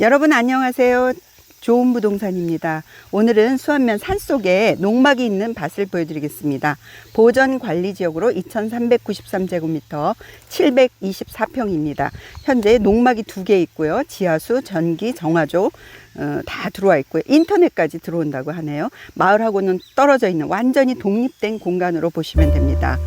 여러분 안녕하세요. 좋은 부동산입니다. 오늘은 수안면 산속에 농막이 있는 밭을 보여드리겠습니다. 보전 관리 지역으로 2393제곱미터 724평입니다. 현재 농막이 두 개 있고요. 지하수, 전기, 정화조 어, 다 들어와 있고요. 인터넷까지 들어온다고 하네요. 마을하고는 떨어져 있는 완전히 독립된 공간으로 보시면 됩니다.